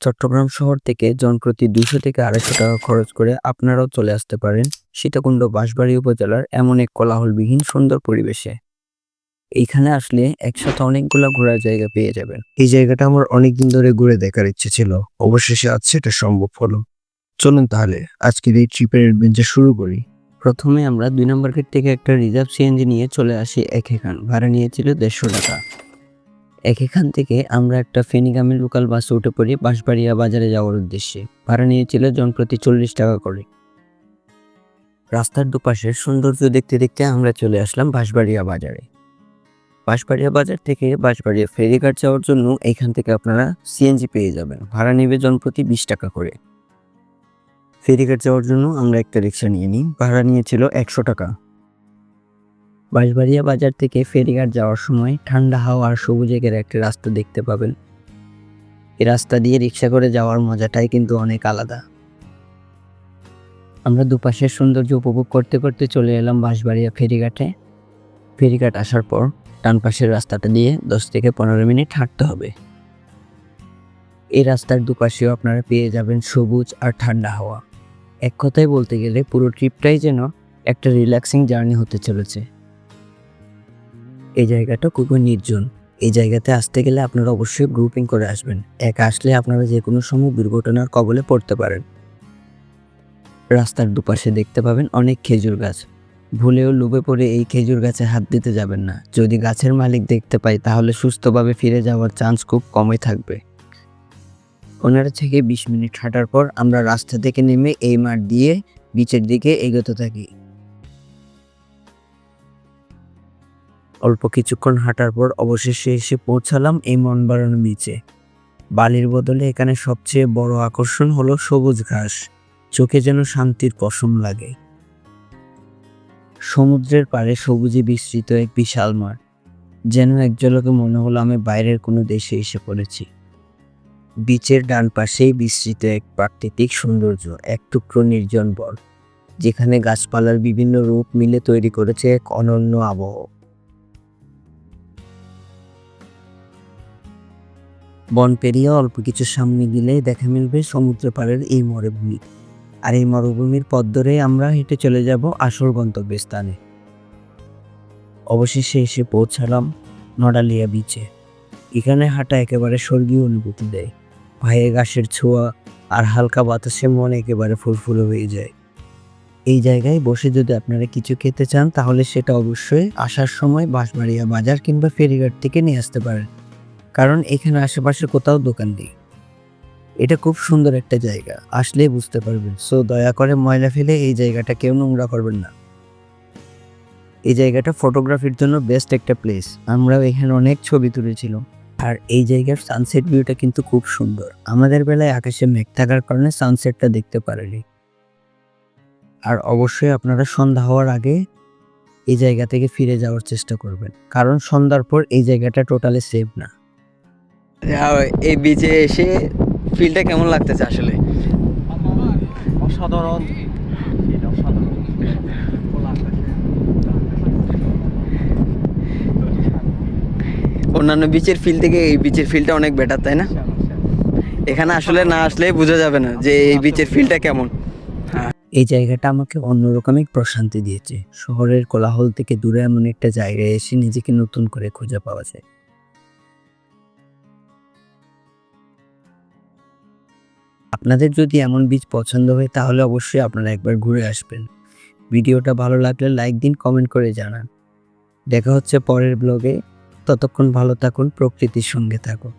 চট্টগ্রাম শহর থেকে জনপ্রতি দুশো থেকে আড়াইশো টাকা খরচ করে আপনারাও চলে আসতে পারেন সীতাকুণ্ড বাঁশবাড়ি উপজেলার এমন এক কোলাহলবিহীন সুন্দর পরিবেশে। এইখানে আসলে একসাথে অনেকগুলো ঘোরার জায়গা পেয়ে যাবেন। এই জায়গাটা আমার অনেকদিন ধরে ঘুরে দেখার ইচ্ছে ছিল। অবশেষে আজ সেটা সম্ভব হলো। চলুন তাহলে আজকের এই ট্রিপের অ্যাডভেঞ্চার শুরু করি। প্রথমে আমরা দুই নম্বর গেট থেকে একটা রিজার্ভ সিএনজি নিয়ে চলে আসি এক এখান। ভাড়া নিয়েছিল দেড়শো টাকা। একেখান থেকে আমরা একটা ফেনিগামী লোকাল বাসে উঠে পড়ি বাঁশবাড়িয়া বাজারে যাওয়ার উদ্দেশ্যে। ভাড়া নিয়েছিল জনপ্রতি চল্লিশ টাকা করে। রাস্তার দুপাশের সৌন্দর্য দেখতে দেখতে আমরা চলে আসলাম বাঁশবাড়িয়া বাজারে। বাঁশবাড়িয়া বাজার থেকে বাঁশবাড়িয়া ফেরিঘাট যাওয়ার জন্য এইখান থেকে আপনারা সিএনজি পেয়ে যাবেন। ভাড়া নেবে জনপ্রতি বিশ টাকা করে। ফেরিঘাট যাওয়ার জন্য আমরা একটা রিক্সা নিয়ে নিই। ভাড়া নিয়েছিল একশো টাকা। বাঁশবাড়িয়া বাজার থেকে ফেরিঘাট যাওয়ার সময় ঠান্ডা হাওয়া আর সবুজের একটা রাস্তা দেখতে পাবেন। এই রাস্তা দিয়ে রিক্সা করে যাওয়ার মজাটাই কিন্তু অনেক আলাদা। আমরা দুপাশের সৌন্দর্য উপভোগ করতে করতে চলে এলাম বাঁশবাড়িয়া ফেরিঘাটে। ফেরিঘাট আসার পর ডান পাশের রাস্তাটা দিয়ে দশ থেকে পনেরো মিনিট হাঁটতে হবে। এই রাস্তার দুপাশেও আপনারা পেয়ে যাবেন সবুজ আর ঠান্ডা হাওয়া। এক কথায় বলতে গেলে পুরো ট্রিপটাই যেন একটা রিল্যাক্সিং জার্নি হতে চলেছে। এই জায়গাটা খুবই নির্জন। এই জায়গাতে আসতে গেলে আপনারা অবশ্যই গ্রুপিং করে আসবেন। একা আসলে আপনারা যে কোনো সময় দুর্ঘটনার কবলে পড়তে পারেন। রাস্তার দুপাশে দেখতে পাবেন অনেক খেজুর গাছ। ভুলেও লোভে পড়ে এই খেজুর গাছে হাত দিতে যাবেন না। যদি গাছের মালিক দেখতে পাই, তাহলে সুস্থভাবে ফিরে যাওয়ার চান্স খুব কমই থাকবে। ওনারা থেকে বিশ মিনিট হাঁটার পর আমরা রাস্তা থেকে নেমে এই মাঠ দিয়ে বিচের দিকে এগোতে থাকি। অল্প কিছুক্ষণ হাঁটার পর অবশেষে এসে পৌঁছালাম এই মন বাড়ানো বিচে বালির বদলে এখানে সবচেয়ে বড় আকর্ষণ হলো সবুজ ঘাস। চোখে যেন শান্তির পশম লাগে। সমুদ্রের পাড়ে সবুজে বিস্তৃত এক বিশাল মাঠ, যেন এক ঝলকে মনে হলো আমি বাইরের কোনো দেশে এসে পড়েছি। বিচের ডান পাশেই বিস্তৃত এক প্রাকৃতিক সৌন্দর্য, এক টুকরো নির্জন বন, যেখানে গাছপালার বিভিন্ন রূপ মিলে তৈরি করেছে এক অনন্য আবহ। বন পেরিয়ে অল্প কিছু সামনে গেলেই দেখা মিলবে সমুদ্র পাড়ের এই মরুভূমি। আর এই মরুভূমির পথ ধরে আমরা হেঁটে চলে যাব আসল গন্তব্যস্থানে। অবশেষে এসে পৌঁছালাম নডালিয়া বিচে এখানে হাঁটা একেবারে স্বর্গীয় অনুভূতি দেয়। পায়ে ঘাসের ছোঁয়া আর হালকা বাতাসে মন একেবারে ফুলফুল হয়ে যায়। এই জায়গায় বসে যদি আপনারা কিছু খেতে চান, তাহলে সেটা অবশ্যই আসার সময় বাঁশবাড়িয়া বাজার কিংবা ফেরিঘাট থেকে নিয়ে আসতে পারেন। কারণ এখানে আশেপাশে কোথাও দোকান নেই। এটা খুব সুন্দর একটা জায়গা, আসলেই বুঝতে পারবেন। সো দয়া করে ময়লা ফেলে এই জায়গাটা কেউ নোংরা করবেন না। এই জায়গাটা ফটোগ্রাফির জন্য বেস্ট একটা প্লেস আমরাও এখানে অনেক ছবি তুলেছিলাম। আর এই জায়গার সানসেট ভিউটা কিন্তু খুব সুন্দর। আমাদের বেলায় আকাশে মেঘ থাকার কারণে সানসেটটা দেখতে পারেনি। আর অবশ্যই আপনারা সন্ধ্যা হওয়ার আগে এই জায়গা থেকে ফিরে যাওয়ার চেষ্টা করবেন। কারণ সন্ধ্যার পর এই জায়গাটা টোটালি সেফ না। এই বিচে এসে ফিলটা কেমন লাগতেছে আসলে? অসাধারণ। অন্যান্য বিচের ফিল থেকে এই বিচের ফিলটা অনেক বেটার তাই না? এখানে আসলে না আসলেই বোঝা যাবে না যে এই বিচের ফিলটা কেমন। এই জায়গাটা আমাকে অন্যরকমই প্রশান্তি দিয়েছে। শহরের কোলাহল থেকে দূরে এমন একটা জায়গায় এসে নিজেকে নতুন করে খুঁজে পাওয়া যায়। আপনাদের যদি এমন বীজ পছন্দ হয়, তাহলে অবশ্যই আপনারা একবার ঘুরে আসবেন। ভিডিওটা ভালো লাগলে লাইক দিন, কমেন্ট করে জানান। দেখা হচ্ছে পরের ব্লগে। ততক্ষণ ভালো থাকুন, প্রকৃতির সঙ্গে থাকুন।